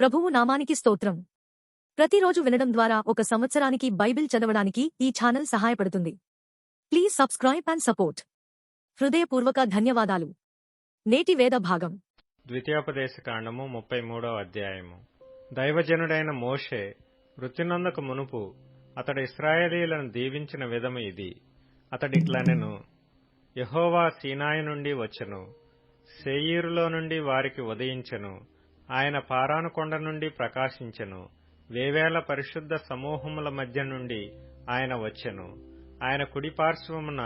ప్రభువు నామానికి స్తోత్రం. ప్రతిరోజు వినడం ద్వారా ఒక సంవత్సరానికి బైబిల్ చదవడానికి ఈ ఛానల్ సహాయపడుతుంది. Please subscribe and support. హృదయపూర్వక ధన్యవాదాలు. నేటి వేద భాగం. ద్వితీయోపదేశ కాండము ముప్పై మూడవ అధ్యాయము. దైవజనుడైన మోషే మృత్యునందకు మునుపు అతడు ఇస్రాయేలీలను దీవించిన విధము ఇది. అతడిట్లనెను యహోవా సీనాయి నుండి వచ్చెను సేయీరులో నుండి వారికి ఉదయించెను ఆయన పారానుకొండ నుండి ప్రకాశించెను. వేవేల పరిశుద్ధ సమూహముల మధ్య నుండి ఆయన వచ్చెను. ఆయన కుడి పార్శ్వమున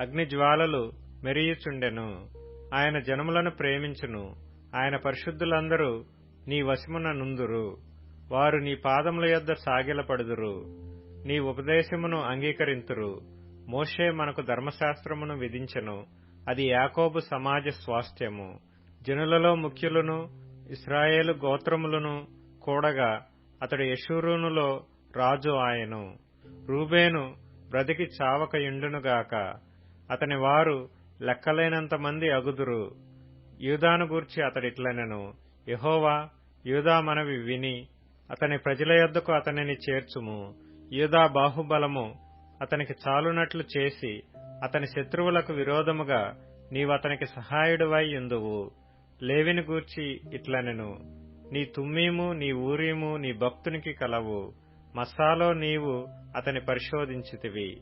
అగ్నిజ్వాలలు మెరియుచుండెను. ఆయన జనములను ప్రేమించును. ఆయన పరిశుద్ధులందరూ నీ వశమున నుందురు. వారు నీ పాదముల యొద్ద సాగిలపడుదురు. నీ ఉపదేశమును అంగీకరింతురు. మోషే మనకు ధర్మశాస్త్రమును విధించెను. అది యాకోబు సమాజ స్వాస్థ్యము. జనులలో ముఖ్యులను ఇస్రాయేలు గోత్రములను కూడగా అతడు యశూరునులో రాజు ఆయను. రూబేను బ్రతికి చావక యుండునుగాక అతని వారు లెక్కలేనంత మంది అగుదురు. యూదాను గూర్చి అతడిట్లనెను. యహోవా యూదా మనవి విని అతని ప్రజల యొద్దకు అతనిని చేర్చుము. యూదా బాహుబలము అతనికి చాలునట్లు చేసి అతని శత్రువులకు విరోధముగా నీవతనికి సహాయుడువై ఎందువు లేవిని గూర్చి ఇట్లనెను నీ తుమ్మీము నీ ఊరీము నీ భక్తునికి కలవు. మస్సాలో నీవు అతని పరిశోధించితివి.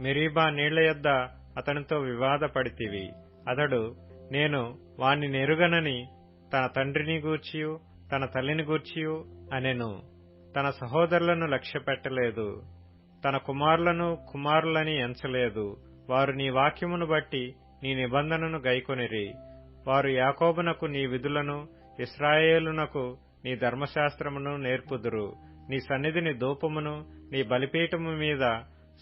మిరీబా నీళ్ళ యొద్ద అతనితో వివాదపడితివి. అతడు నేను వాణ్ణి నెరుగనని తన తండ్రిని గూర్చియు తన తల్లిని గూర్చియు అనెను. తన సహోదరులను లక్ష్యపెట్టలేదు. తన కుమారులను కుమారులని ఎంచలేదు. వారు నీ వాక్యమును బట్టి నీ నిబంధనను గైకొనిరి. వారు యాకోబునకు నీ విధులను ఇస్రాయేలునకు నీ ధర్మశాస్త్రమును నేర్పుదురు. నీ సన్నిధిని దూపమును నీ బలిపీఠము మీద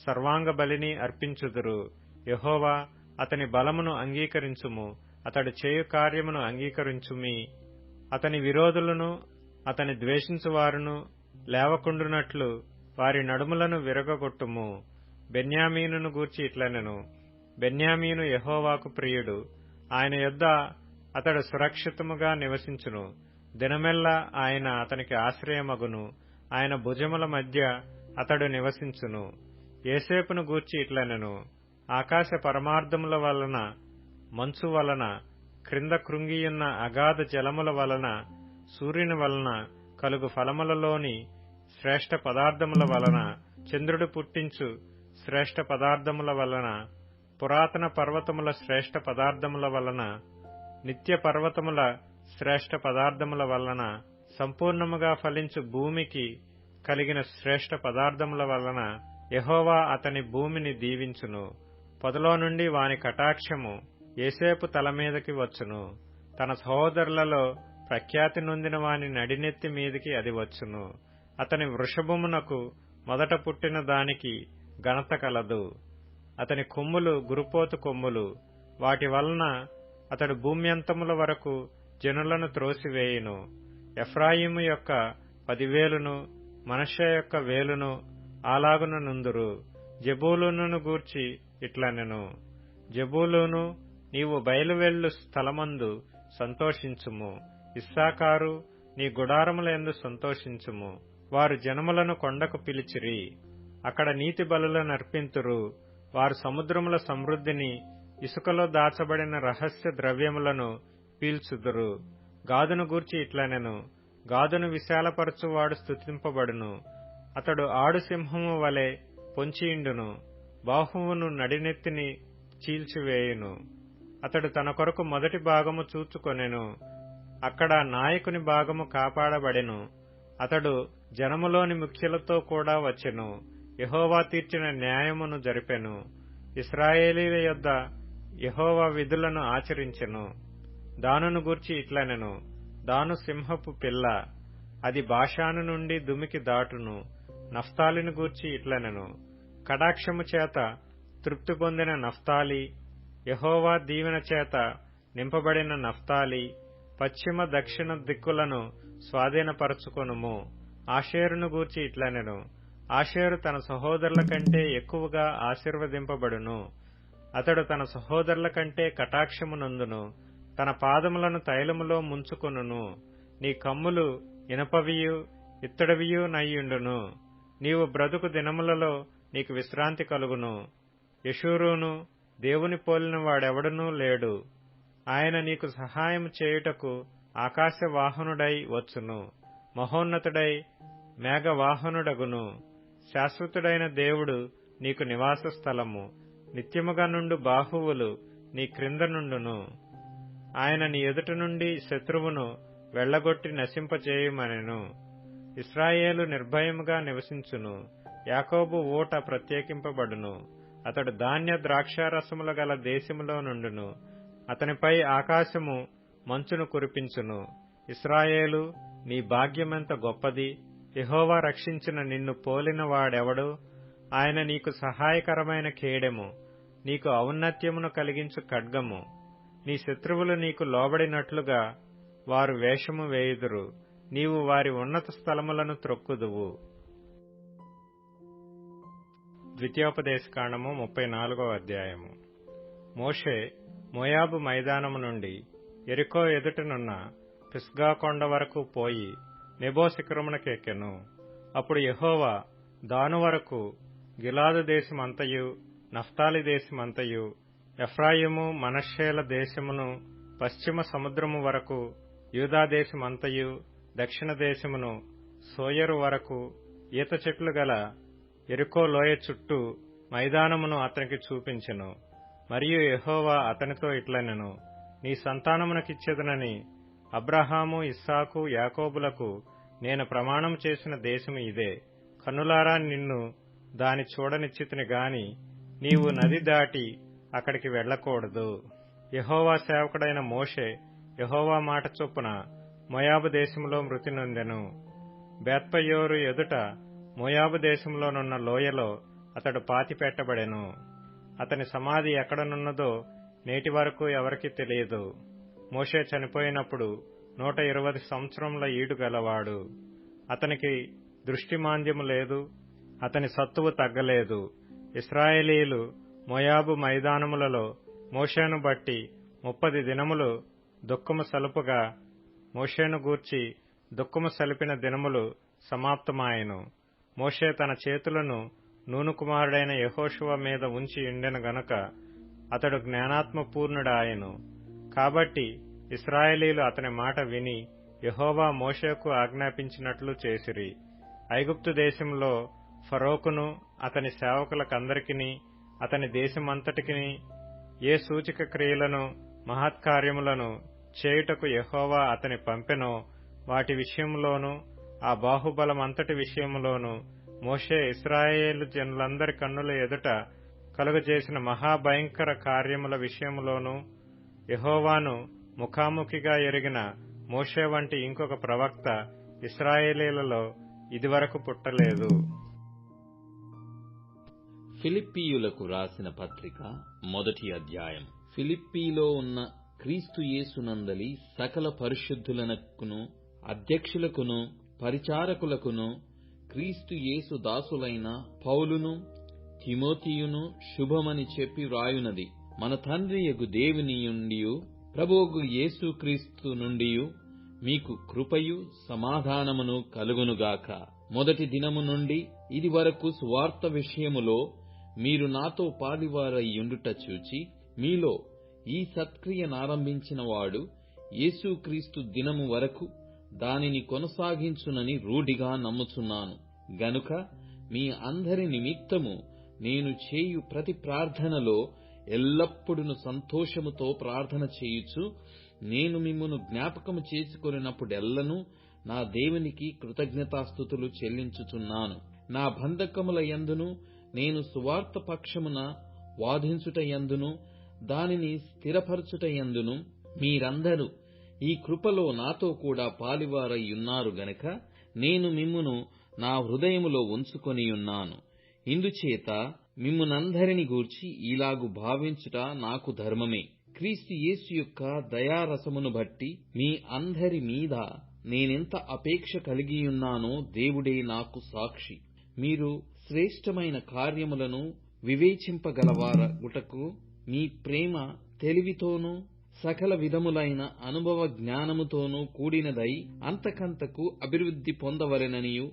సర్వాంగ బలిని అర్పించుదురు. యహోవా అతని బలమును అంగీకరించుము. అతడు చేయు కార్యమును అంగీకరించుమి. అతని విరోధులను అతని ద్వేషించువారును లేవకుండునట్లు వారి నడుములను విరగగొట్టుము. బెన్యామీనును గూర్చి ఇట్లనెను. బెన్యామీను యహోవాకు ప్రియుడు. ఆయన యొద్ద అతడు సురక్షితముగా నివసించును. దినమెల్లా ఆయన అతనికి ఆశ్రయమగును. ఆయన భుజముల మధ్య అతడు నివసించును. ఏసేపును గూర్చి ఇట్లనెను. ఆకాశ పరమార్థముల వలన మంచు వలన క్రింద కృంగియున్న అగాధ జలముల వలన సూర్యుని వలన కలుగు ఫలములలోని శ్రేష్ఠ పదార్థముల వలన చంద్రుడు పుట్టించు శ్రేష్ఠ పదార్థముల వలన పురాతన పర్వతముల శ్రేష్ఠ పదార్థముల వలన నిత్య పర్వతముల శ్రేష్ఠ పదార్థముల వలన సంపూర్ణముగా ఫలించు భూమికి కలిగిన శ్రేష్ఠ పదార్థముల వలన యహోవా అతని భూమిని దీవించును. పొదలో నుండి వాని కటాక్షము ఏసేపు తల మీదకి వచ్చును. తన సహోదరులలో ప్రఖ్యాతి నొందిన వాని నడినెత్తి మీదికి అది వచ్చును. అతని వృషభమునకు మొదట పుట్టిన దానికి ఘనత కలదు. అతని కొమ్ములు గురుపోతు కొమ్ములు. వాటి వలన అతడు భూమ్యంతముల వరకు జనులను త్రోసివేయును. ఎఫ్రాయిము యొక్క పదివేలును మనష యొక్క వేలును అలాగున నుందురు. జబూలును గూర్చి ఇట్లనెను. జబూలును నీవు బయలువెళ్ళు స్థలమందు సంతోషించుము. ఇస్సాకారు నీ గుడారములందు సంతోషించుము. వారు జనములను కొండకు పిలిచిరి. అక్కడ నీతి బలులను అర్పింతురు. వారు సముద్రముల సమృద్ధిని ఇసుకలో దాచబడిన రహస్య ద్రవ్యములను పీల్చుదురు. గాదును గూర్చి ఇట్లనెను గాదును విశాలపరచువాడు స్థుతింపబడును అతడు ఆడు సింహము వలె పొంచియుండును బాహువును నడినెత్తిని చీల్చివేయును. అతడు తన కొరకు మొదటి భాగము చూచుకొనెను అక్కడ నాయకుని భాగము కాపాడబడెను. అతడు జనములోని ముఖ్యులతో కూడా వచ్చెను యహోవా తీర్చిన న్యాయమును జరిపెను. ఇస్రాయేలీల యొద్ద యహోవా విధులను ఆచరించెను. దానును గూర్చి ఇట్లనెను దాను సింహపు పిల్ల అది భాషాను నుండి దుమికి దాటును నఫ్తాలిని గూర్చి ఇట్లనెను. కటాక్షము చేత తృప్తి పొందిన నఫ్తాలి యహోవా దీవెన చేత నింపబడిన నఫ్తాలి పశ్చిమ దక్షిణ దిక్కులను స్వాధీనపరచుకొనుము. ఆషేరును గూర్చి ఇట్లనెను. ఆషేరు తన సహోదరుల కంటే ఎక్కువగా ఆశీర్వదింపబడును. అతడు తన సహోదరుల కంటే కటాక్షమునందును తన పాదములను తైలములో ముంచుకొనును. నీ కమ్ములు ఇనపవియు ఇత్తడివియు నయ్యుండును. నీవు బ్రతుకు దినములలో నీకు విశ్రాంతి కలుగును. యశూరును దేవుని పోలిన వాడెవడనూ లేడు. ఆయన నీకు సహాయం చేయుటకు ఆకాశవాహనుడై వచ్చును. మహోన్నతుడై మేఘవాహనుడగును. శాశ్వతుడైన దేవుడు నీకు నివాస స్థలము నిత్యముగా నుండు బాహువులు నీ క్రింద నుండును. ఆయన నీ ఎదుట నుండి శత్రువును వెళ్ళగొట్టి నశింపచేయుమనెను. ఇస్రాయేలు నిర్భయముగా నివసించును. యాకోబు ఊట ప్రత్యేకింపబడును. అతడు ధాన్య ద్రాక్షారసములు గల దేశములో నుండును. అతనిపై ఆకాశము మంచును కురిపించును. ఇస్రాయేలు నీ భాగ్యమెంత గొప్పది. యహోవా రక్షించిన నిన్ను పోలిన వాడెవడు? ఆయన నీకు సహాయకరమైన ఖేడెము. నీకు ఔన్నత్యమును కలిగించు ఖడ్గము. నీ శత్రువులు నీకు లోబడినట్లుగా వారు వేషము వేయుదురు. నీవు వారి ఉన్నత స్థలములను త్రొక్కుదువు. ద్వితీయోపదేశకాండము ముప్పై నాలుగో అధ్యాయము. మోషే మోయాబు మైదానము నుండి ఎరికో ఎదుటనున్న పిస్గా కొండ వరకు పోయి నెబో శిఖరమునకెక్కెను అప్పుడు యహోవా దాను వరకు గిలాదు దేశమంతయు నఫ్తాలి దేశమంతయు ఎఫ్రాయిము మనషేల దేశమును పశ్చిమ సముద్రము వరకు యూదాదేశమంతయు దక్షిణ దేశమును సోయరు వరకు ఈత చెట్లు గల ఎరుకో లోయ చుట్టూ మైదానమును అతనికి చూపించెను. మరియు యహోవా అతనితో ఇట్లనెను నీ సంతానమునకిచ్చేదనని అబ్రహాము ఇస్సాకు యాకోబులకు నేను ప్రమాణం చేసిన దేశము ఇదే. కన్నులారా నిన్ను దాని చూడనిచ్చితిని గాని నీవు నది దాటి అక్కడికి వెళ్ళకూడదు యహోవా సేవకుడైన మోషే యహోవా మాట చొప్పున మోయాబు దేశంలో మృతి నొందెను. బేత్పయోరు ఎదుట మోయాబు దేశంలోనున్న లోయలో అతడు పాతిపెట్టబడెను. అతని సమాధి ఎక్కడనున్నదో నేటి వరకు ఎవరికి తెలియదు. మోషే చనిపోయినప్పుడు నూట ఇరవై సంవత్సరంల ఈడు గలవాడు. అతనికి దృష్టిమాంద్యము లేదు అతని సత్తువు తగ్గలేదు. ఇస్రాయేలీలు మోయాబు మైదానములలో మోషేను బట్టి ముప్పది దినములు దుఃఖము సలుపుగా మోషేను గూర్చి దుఃఖము సలిపిన దినములు సమాప్తమాయెను. మోషే తన చేతులను నూను కుమారుడైన యహోషువ మీద ఉంచి ఉండెను గనక అతడు జ్ఞానాత్మపూర్ణుడాయెను. కాబట్టి ఇస్రాయేలీలు అతని మాట విని యహోవా మోషేకు ఆజ్ఞాపించినట్లు చేసిరి. ఐగుప్తు దేశంలో ఫరోకును అతని సేవకులకందరికిని అతని దేశమంతటికి ఏ సూచక క్రియలను మహత్కార్యములను చేయుటకు యహోవా అతని పంపెనో వాటి విషయంలోనూ ఆ బాహుబలమంతటి విషయంలోనూ మోషే ఇస్రాయేలు జనులందరి కన్నుల ఎదుట కలుగజేసిన మహాభయంకర కార్యముల విషయంలోనూ యహోవాను ముఖాముఖిగా ఎరిగిన మోషే వంటి ఇంకొక ప్రవక్త ఇస్రాయేలీలలో ఇదివరకు పుట్టలేదు. ఫిలిప్పీయులకు రాసిన పత్రిక మొదటి అధ్యాయం. ఫిలిప్పీలో ఉన్న క్రీస్తు యేసునందలి సకల పరిశుద్ధులనకును అధ్యక్షులకును పరిచారకులకును క్రీస్తు యేసు దాసులైన పౌలును తిమోతియును శుభమని చెప్పి వ్రాయునది. మన తండ్రియగు దేవుని నుండియు యేసు యేసుక్రీస్తు నుండియు మీకు కృపయు సమాధానమును కలుగునుగాక. మొదటి దినము నుండి ఇది వరకు స్వార్థ విషయములో మీరు నాతో పాడివారయ్యుండుట చూచి మీలో ఈ సత్క్రియనారంభించిన వాడు యేసుక్రీస్తు దినము వరకు దానిని కొనసాగించునని రూఢిగా నమ్ముచున్నాను. గనుక మీ అందరి నిమిత్తము నేను చేయు ప్రతి ప్రార్థనలో ఎల్లప్పుడూ సంతోషముతో ప్రార్థన చేయుచు నేను మిమ్మను జ్ఞాపకము చేసుకొనినప్పుడెల్లను నా దేవునికి కృతజ్ఞతాస్థుతులు చెల్లించుచున్నాను. నా బంధకముల యందును నేను సువార్త పక్షమున వాదించుట యందును దానిని స్థిరపరచుట యందును మీరందరూ ఈ కృపలో నాతో కూడా పాలివారయ్యున్నారు గనక నేను మిమ్మును నా హృదయములో ఉంచుకొనియున్నాను ఇందుచేత మిమ్మునందరిని గూర్చి ఇలాగు భావించుట నాకు ధర్మమే. క్రీస్తు యేసు యొక్క దయారసమును బట్టి మీ అందరి మీద నేనెంత అపేక్ష కలిగియున్నానో దేవుడే నాకు సాక్షి. మీరు శ్రేష్టమైన కార్యములను వివేచింపగలవారగుటకు మీ ప్రేమ తెలివితోనూ సకల విధములైన అనుభవ జ్ఞానముతోనూ కూడినదై అంతకంతకు అభివృద్ధి పొందవలెననియు.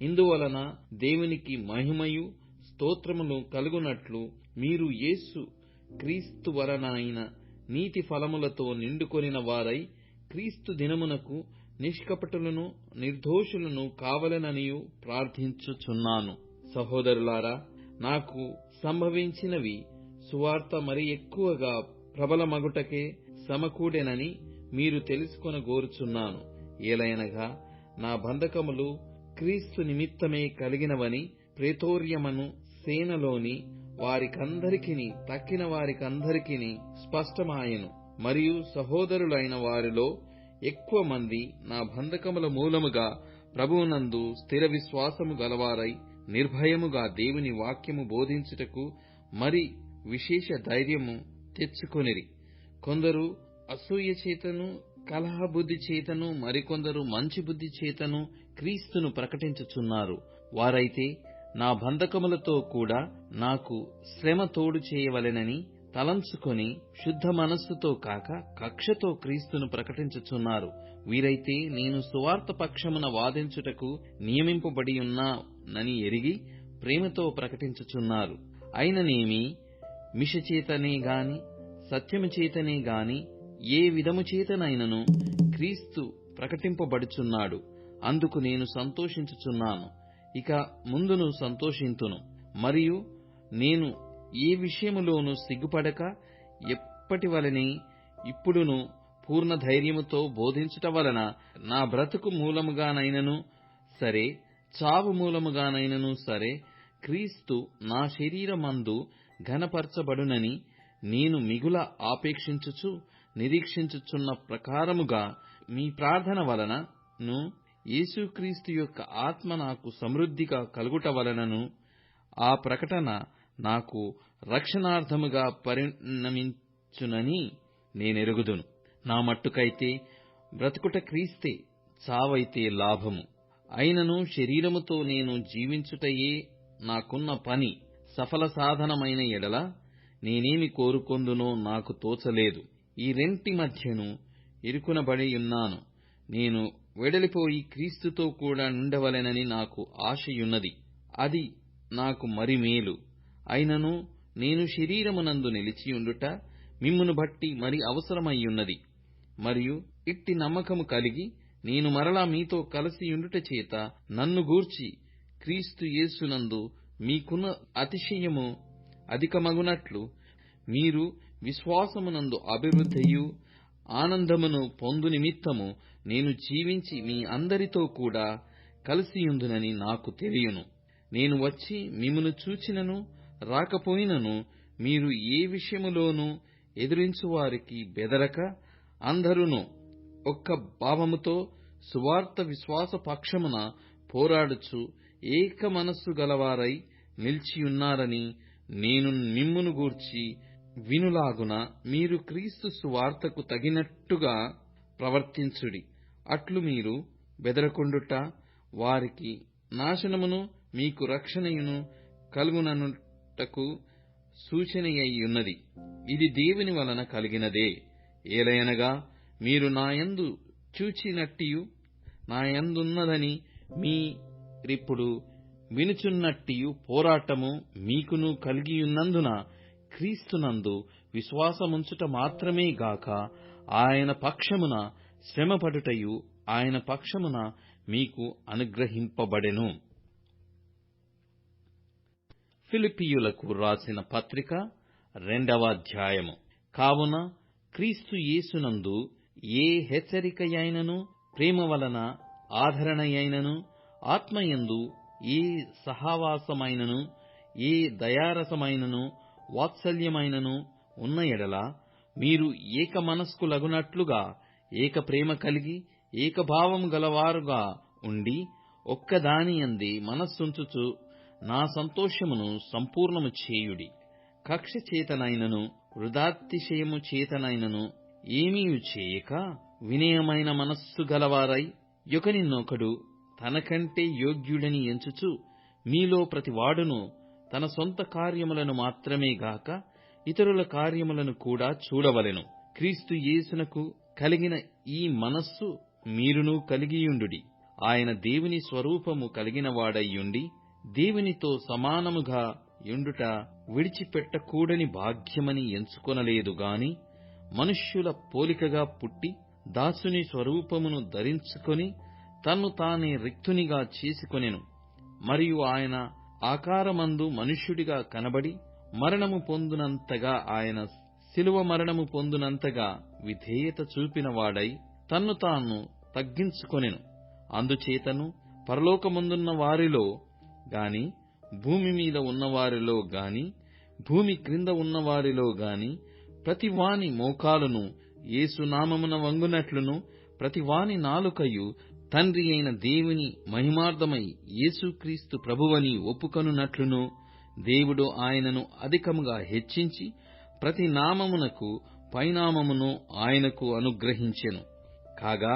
ఇందువలన దేవునికి మహిమయు స్తోత్రములు కలుగునట్లు మీరు యేసు క్రీస్తు వలనైన నీతి ఫలములతో నిండుకొనిన వారై క్రీస్తు దినమునకు నిష్కపటులను నిర్దోషులను కావలెననియు ప్రార్థించుచున్నాను. సహోదరులారా నాకు సంభవించినవి సువార్త మరి ఎక్కువగా ప్రబలమగుటకే సమకూడెనని మీరు తెలుసుకొనగోరుచున్నాను. ఏలయనగా నా బంధకములు క్రీస్తు నిమిత్తమే కలిగినవని ప్రేతోర్యమను సేనలోని వారికందరికిని తక్కిన వారికందరికిని స్పష్టమాయెను. మరియు సహోదరులైన వారిలో ఎక్కువ మంది నా బంధకముల మూలముగా ప్రభువునందు స్థిర విశ్వాసము గలవారై నిర్భయముగా దేవుని వాక్యము బోధించుటకు మరి విశేష ధైర్యము తెచ్చుకొనిరి. కొందరు అసూయ చేతను కలహ బుద్ధి చేతను మరికొందరు మంచి బుద్ధి చేతను క్రీస్తును ప్రకటించుచున్నారు. వారైతే నా బంధకములతో కూడా నాకు శ్రమ తోడు చేయవలెనని తలంచుకొని శుద్ధ మనస్సుతో కాక కక్షతో క్రీస్తును ప్రకటించుచున్నారు. వీరైతే నేను సువార్త పక్షమున వాదించుటకు నియమింపబడి నని ఎరిగి ప్రేమతో ప్రకటించుచున్నారు. అయిననేమి? మిషచేతనే గాని సత్యము చేతనే గాని ఏ విధము చేతనైనను క్రీస్తు ప్రకటింపబడుచున్నాడు. అందుకు నేను సంతోషించుచున్నాను. ఇక ముందును సంతోషింతును. మరియు నేను ఏ విషయములోనూ సిగ్గుపడక ఎప్పటి వలనే ఇప్పుడును పూర్ణ ధైర్యముతో బోధించుట వలన నా బ్రతుకు మూలముగానైనను సరే చావు మూలముగానైనను సరే క్రీస్తు నా శరీరమందు ఘనపరచబడునని నేను మిగుల ఆపేక్షించుచు నిరీక్షించుచున్న ప్రకారముగా మీ ప్రార్థన వలనను యేసుక్రీస్తు యొక్క ఆత్మ నాకు సమృద్ధిగా కలుగుట వలనను ఆ ప్రకటన నాకు రక్షణార్థముగా పరిణమించునని నేనెరుగుదును. నా మట్టుకైతే బ్రతుకుట క్రీస్తే చావైతే లాభము. అయినను శరీరముతో నేను జీవించుటయే నాకున్న పని సఫల సాధనమైన ఎడల నేనేమి కోరుకొందునో నాకు తోచలేదు. ఈ రెంటి మధ్యను ఇరుకునబడియున్నాను నేను వెడలిపోయి క్రీస్తుతో కూడా నుండవలెనని నాకు ఆశయున్నది. అది నాకు మరి మేలు అయినను నేను శరీరమునందు నిలిచియుండుట మిమ్మును బట్టి మరి అవసరమయ్యున్నది. మరియు ఇట్టి నమ్మకము కలిగి నేను మరలా మీతో కలిసియుండుట చేత నన్ను గూర్చి క్రీస్తు యేసునందు మీకున్న అతిశయము అధికమగునట్లు మీరు విశ్వాసమునందు అభివృద్ధియు ఆనందమును పొందు నిమిత్తము నేను జీవించి మీ అందరితో కూడా కలిసియుందునని నాకు తెలియను. నేను వచ్చి మిమ్మను చూచినను రాకపోయినను మీరు ఏ విషయములోనూ ఎదిరించువారికి బెదరక అందరును ఒక్క భావముతో సువార్త విశ్వాస పక్షమున పోరాడుచు ఏక మనస్సు గలవారై నిలిచియున్నారని నేను మిమ్మును గూర్చి వినులాగున మీరు క్రీస్తు సువార్తకు తగినట్టుగా ప్రవర్తించుడి. అట్లు మీరు బెదరకుండుట వారికి నాశనమును మీకు రక్షణయును కలుగుననుటకు సూచనయ్యున్నది. ఇది దేవుని వలన కలిగినదే. ఏలయనగా మీరు నాయందు చూచినట్టియు నాయందున్నదని మీరిప్పుడు వినుచున్నట్టియు పోరాటము మీకును కలిగియున్నందున క్రీస్తునందు విశ్వాసముంచుట మాత్రమే గాక ఆయన పక్షమున శ్రమపడుటయు ఆయన పక్షమున మీకు అనుగ్రహింపబడెను. ఫిలిపియులకు రాసిన పత్రిక రెండవ అధ్యాయము. కావున క్రీస్తు యేసునందు ఏ హెచ్చరికయైనను ప్రేమ వలన ఆదరణయైనను ఆత్మయందు ఏ సహావాసమైనను ఏ దయారసమైనను వాత్సల్యమైనను ఉన్న ఎడల మీరు ఏక మనస్కులగునట్లుగా ఏక ప్రేమ కలిగి ఏకభావము గలవారుగా ఉండి ఒక్కదానియందే మనస్సుంచుచు నా సంతోషమును సంపూర్ణము చేయుడి. కక్ష చేతనైనను వృధాతిశయము చేతనైనను ఏమీయు చేయక వినయమైన మనస్సు గలవారై యొకనిన్నొకడు తనకంటే యోగ్యుడని ఎంచుచు మీలో ప్రతివాడును తన సొంత కార్యములను మాత్రమే గాక ఇతరుల కార్యములను కూడా చూడవలెను. క్రీస్తు యేసునకు కలిగిన ఈ మనస్సు మీరును కలిగియుండుడి. ఆయన దేవుని స్వరూపము కలిగిన వాడయ్యుండి దేవునితో సమానముగా యుండుట విడిచిపెట్టకూడని భాగ్యమని ఎంచుకొనలేదు గాని మనుష్యుల పోలికగా పుట్టి దాసుని స్వరూపమును ధరించుకొని తన్ను తానే రిక్తునిగా చేసుకొనెను. మరియు ఆయన ఆకారమందు మనుష్యుడిగా కనబడి మరణము పొందునంతగా ఆయన శిలువ మరణము పొందునంతగా విధేయత చూపినవాడై తన్ను తాను తగ్గించుకొనెను. అందుచేతను పరలోకమందున్న వారిలో గాని భూమి మీద ఉన్నవారిలో గాని భూమి క్రింద ఉన్నవారిలో గాని ప్రతివాని మోకాలను మోకాలును యేసునామమున వంగునట్లును ప్రతి వాని నాలుకయు తండ్రి అయిన దేవుని మహిమార్థమై యేసుక్రీస్తు ప్రభువని ఒప్పుకొనున్నట్లును. దేవుడు ఆయనను అధికముగా హెచ్చించి ప్రతి నామమునకు పైనామమును ఆయనకు అనుగ్రహించెను. కాగా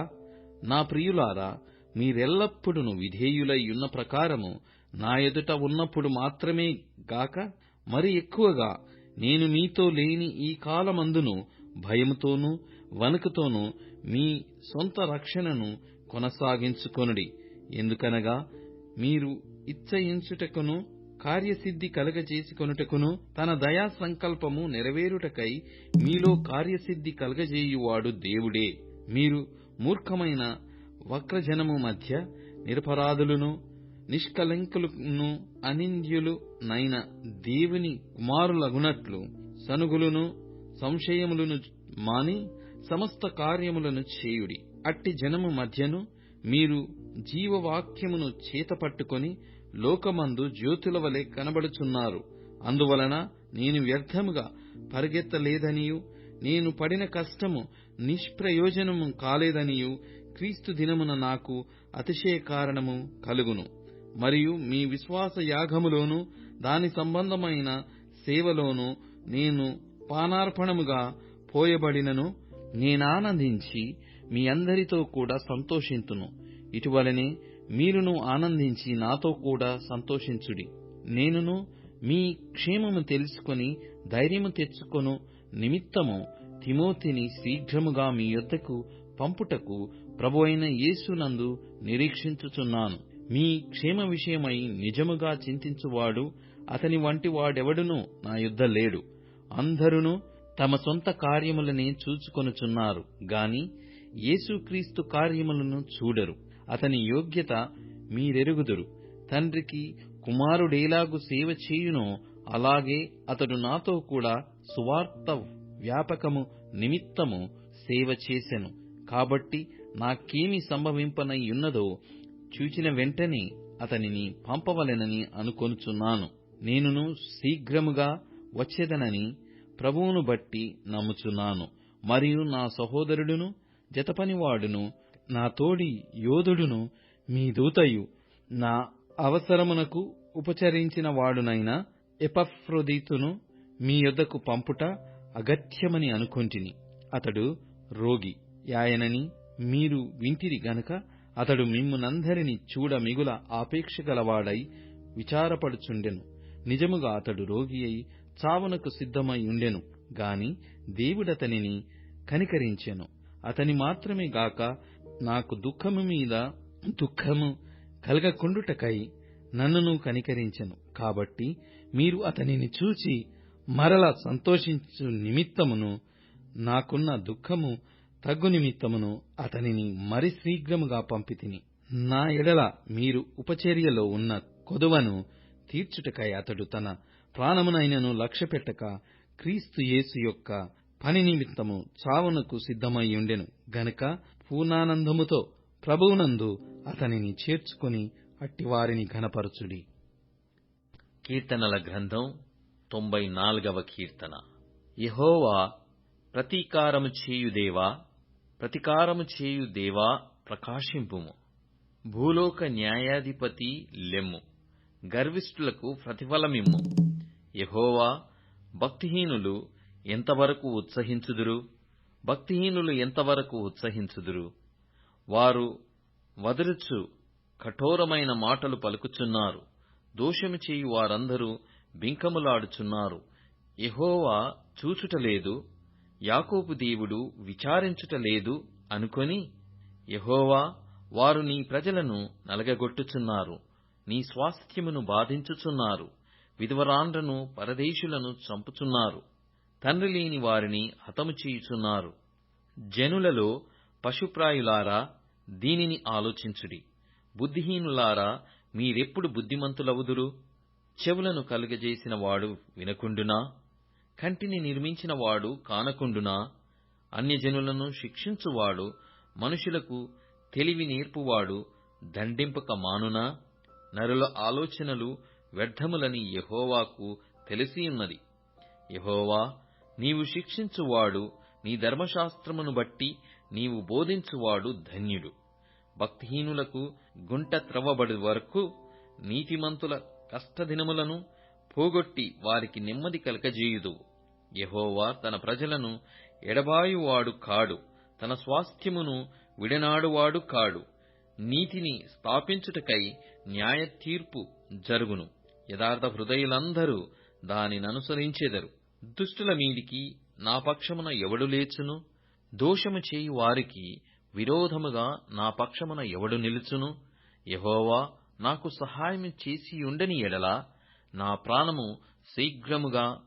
నా ప్రియులారా మీరెల్లప్పుడూ విధేయులై ఉన్న ప్రకారము నా ఎదుట ఉన్నప్పుడు మాత్రమే గాక మరి ఎక్కువగా నేను మీతో లేని ఈ కాలమందును భయముతోనూ వణుకుతోనూ మీ సొంత రక్షణను కొనసాగించుకొనుడి. ఎందుకనగా మీరు ఇచ్చయించుటకును కార్యసిద్ధి కలగజేసుకొనుటకును తన దయా సంకల్పము నెరవేరుటకై మీలో కార్యసిద్ధి కలగజేయువాడు దేవుడే. మీరు మూర్ఖమైన వక్రజనము మధ్య నిరపరాధులను నిష్కలంకులను అనింద్యులు నైన దేవుని కుమారులగునట్లు సనుగులను సంశయములను మాని సమస్త కార్యములను చేయుడి. అట్టి జనము మధ్యను మీరు జీవవాక్యమును చేతపట్టుకొని లోకమందు జ్యోతుల వలె కనబడుచున్నారు. అందువలన నేను వ్యర్థముగా పరిగెత్తలేదనియు నేను పడిన కష్టము నిష్ప్రయోజనము కాలేదనియు క్రీస్తు దినమున నాకు అతిశయ కారణము కలుగును. మరియు మీ విశ్వాస యాగములోను దాని సంబంధమైన సేవలోను నేను పానార్పణముగా పోయబడినను నేనానందించి మీ అందరితో కూడా సంతోషింతును. ఇటువలనే మీరును ఆనందించి నాతో కూడా సంతోషించుడి. నేనును మీ క్షేమము తెలుసుకొని ధైర్యము తెచ్చుకొను. నిమిత్తము తిమోతిని శీఘ్రముగా మీ యొద్దకు పంపుటకు ప్రభు అయిన యేసునందు నిరీక్షించుచున్నాను. మీ క్షేమ విషయమై నిజముగా చింతించువాడు అతని వంటి వాడెవడునూ నా యుద్ధ లేడు. అందరును తమ సొంత కార్యములనే చూచుకొనుచున్నారు. గాని యేసుక్రీస్తు కార్యములను చూడరు. అతని యోగ్యత మీరెరుగుదురు. తండ్రికి కుమారుడేలాగు సేవ చేయునో అలాగే అతడు నాతో కూడా సువార్త వ్యాపకము నిమిత్తము సేవ చేసెను. కాబట్టి నాకేమి సంభవింపనయ్యున్నదో చూచిన వెంటనే అతనిని పంపవలెనని అనుకొనుచున్నాను. నేనును శీఘ్రముగా వచ్చేదనని ప్రభువును బట్టి నమ్ముచున్నాను. మరియు నా సహోదరుడును జతపనివాడును నా తోడి యోధుడును మీ దూతయు నా అవసరమునకు ఉపచరించిన వాడునైన ఎపఫ్రొదీతును మీ యొద్దకు పంపుట అగత్యమని అనుకొంటిని. అతడు రోగి. యాయనని మీరు వింటిరి గనుక అతడు మిమ్మునందరిని చూడ మిగుల ఆపేక్ష గలవాడై విచారపడుచుండెను. నిజముగా అతడు రోగి అయి చావునకు సిద్ధమై ఉండెను గాని దేవుడతనిని కనికరించెను. అతని మాత్రమే గాక నాకు దుఃఖము మీద దుఃఖము కలగకుండుటకై నన్నును కనికరించెను. కాబట్టి మీరు అతనిని చూచి మరల సంతోషించు నిమిత్తమును నాకున్న దుఃఖము తగ్గు నిమిత్తమును అతనిని మరి శీఘ్రముగా పంపితిని. నా ఎడల మీరు ఉపచర్యలో ఉన్న కొదువను తీర్చుటకై అతడు తన ప్రాణమునైనను లక్ష్యపెట్టక క్రీస్తు యేసు యొక్క పని నిమిత్తము చావునకు సిద్ధమయ్యుండెను గనుక పూర్ణానందముతో ప్రభువునందు అతనిని చేర్చుకొని అట్టివారిని ఘనపరచుడి. కీర్తనల గ్రంథం తొంభై నాలుగవ కీర్తన. యహోవా ప్రతీకారము చేయు దేవా ప్రతీకారము చేయు దేవా ప్రకాశింపుము. భూలోక న్యాయాధిపతి లెమ్ము. గర్విష్ఠులకు ప్రతిఫలమిమ్ము. యహోవా భక్తిహీనులు ఎంతవరకు ఉత్సహించుదురు? భక్తిహీనులు ఎంతవరకు ఉత్సహించుదురు? వారు వదరుచు కఠోరమైన మాటలు పలుకుచున్నారు. దోషము చేయు వారందరూ బింకములాడుచున్నారు. యహోవా చూచుటలేదు యాకోబు దేవుడు విచారించుట లేదు అనుకొని యెహోవా వారు నీ ప్రజలను నలగగొట్టుచున్నారు నీ స్వాస్థ్యమును బాధించుచున్నారు. విధవరాండ్రను పరదేశులను చంపుచున్నారు తండ్రి లేని వారిని హతము చేయుచున్నారు. జనులలో పశుప్రాయులారా దీనిని ఆలోచించుడి. బుద్ధిహీనులారా మీరెప్పుడు బుద్ధిమంతులవుదురు? చెవులను కలుగజేసిన వాడు వినకుండునా? కంటిని నిర్మించిన వాడు కానకుండునా? అన్యజనులను శిక్షించువాడు మనుషులకు తెలివి నేర్పువాడు దండింపక మానునా? నరుల ఆలోచనలు వ్యర్థములని యహోవాకు తెలిసియున్నది యహోవా నీవు శిక్షించువాడు నీ ధర్మశాస్త్రమును బట్టి నీవు బోధించువాడు ధన్యుడు. భక్తిహీనులకు గుంట త్రవ్వబడి వరకు నీతిమంతుల కష్టదినములను పోగొట్టి వారికి నెమ్మది కలగజేయుదు. యహోవా తన ప్రజలను ఎడబాయువాడు కాడు తన స్వాస్థ్యమును విడనాడువాడు కాడు. నీతిని స్థాపించుటకై న్యాయ తీర్పు జరుగును. యథార్థ హృదయులందరూ దానిననుసరించెదరు. దుష్టుల మీదికి నా పక్షమున ఎవడు లేచును? దోషము చేయు వారికి విరోధముగా నా పక్షమున ఎవడు నిలుచును? యహోవా నాకు సహాయము చేసియుండని ఎడల నా ప్రాణము శీఘ్రముగా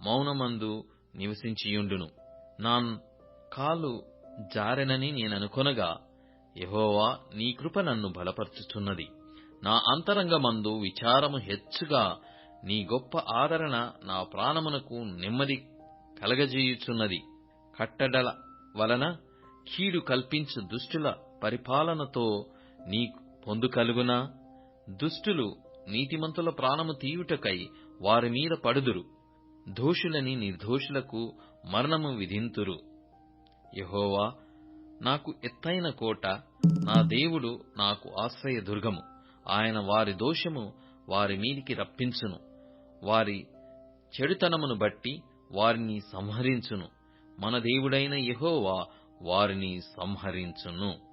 మౌనమందు నివసించియుండును. నా కాలు జారెనని నేననుకొనగా యహోవా నీ కృప నన్ను బలపరచుచున్నది నా అంతరంగమందు విచారము హెచ్చుగా నీ గొప్ప ఆదరణ నా ప్రాణమునకు నెమ్మది కలగజేయుచున్నది. కట్టడల వలన కీడు కల్పించు దుష్టుల పరిపాలనతో నీ పొందు కలుగునా? దుష్టులు నీతిమంతుల ప్రాణము తీయుటకై వారి మీద పడుదురు. దోషులని నిర్దోషులకు మరణము విధింతురు. యహోవా నాకు ఎత్తైన కోట నా దేవుడు నాకు ఆశ్రయ దుర్గము ఆయన వారి దోషము వారి మీదికి రప్పించును. వారి చెడుతనమును బట్టి వారిని సంహరించును. మన దేవుడైన యహోవా వారిని సంహరించును.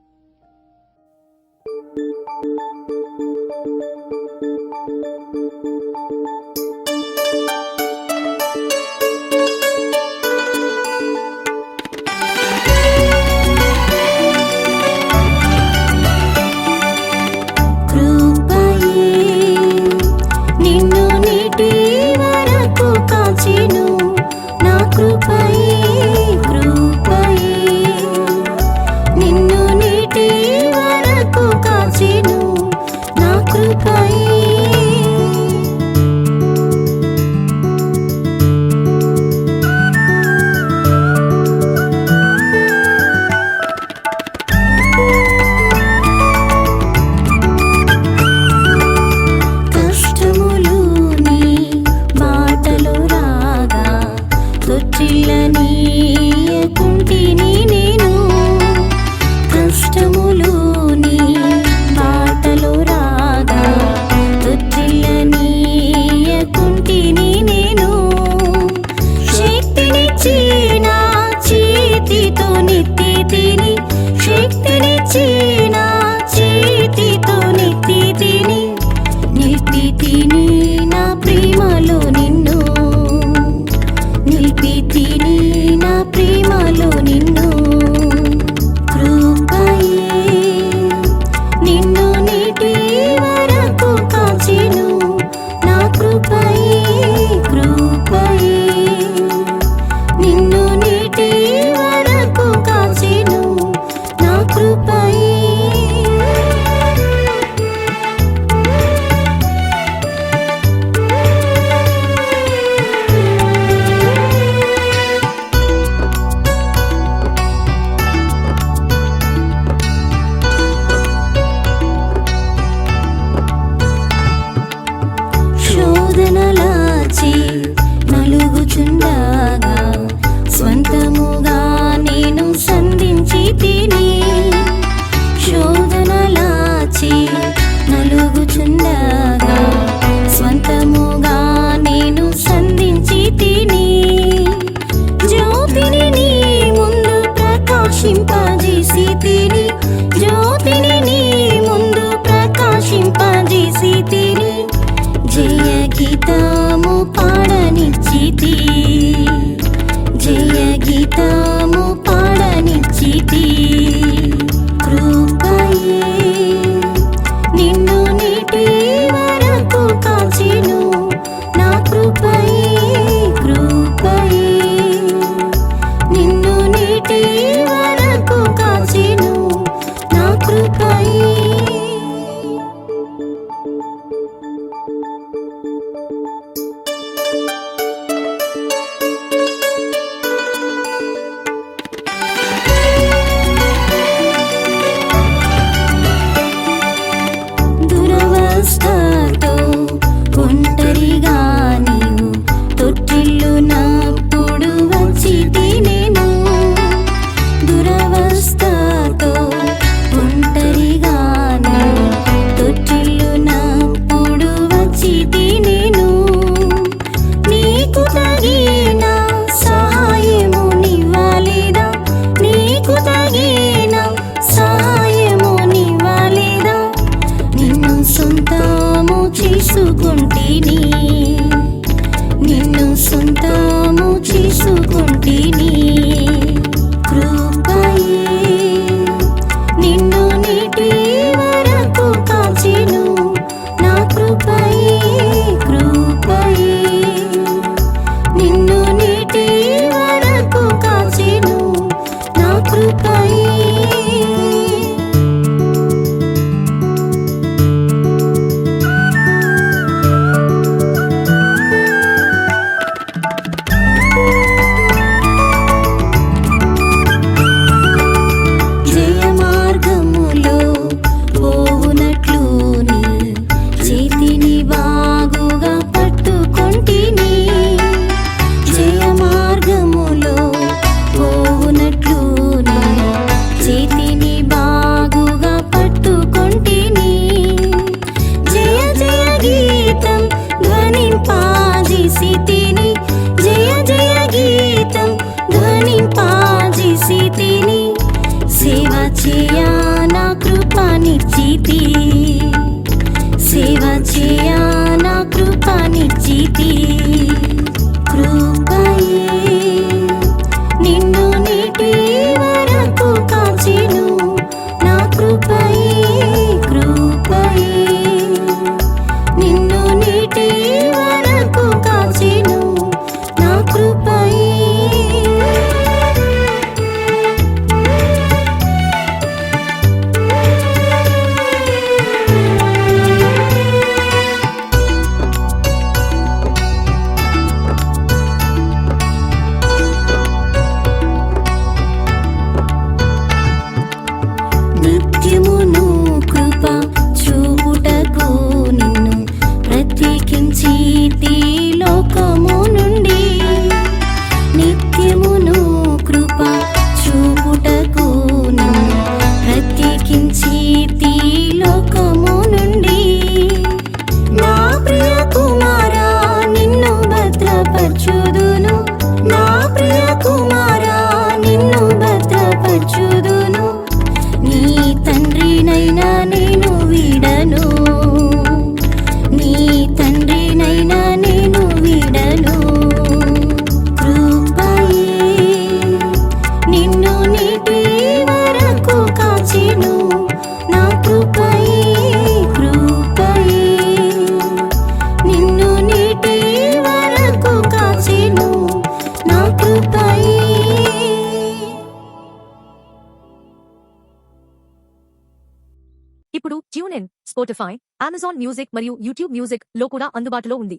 అమెజాన్ మ్యూజిక్ మరియు యూట్యూబ్ మ్యూజిక్లో కూడా అందుబాటులో ఉంది.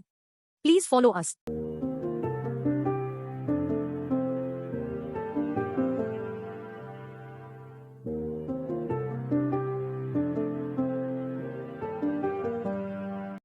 Please follow us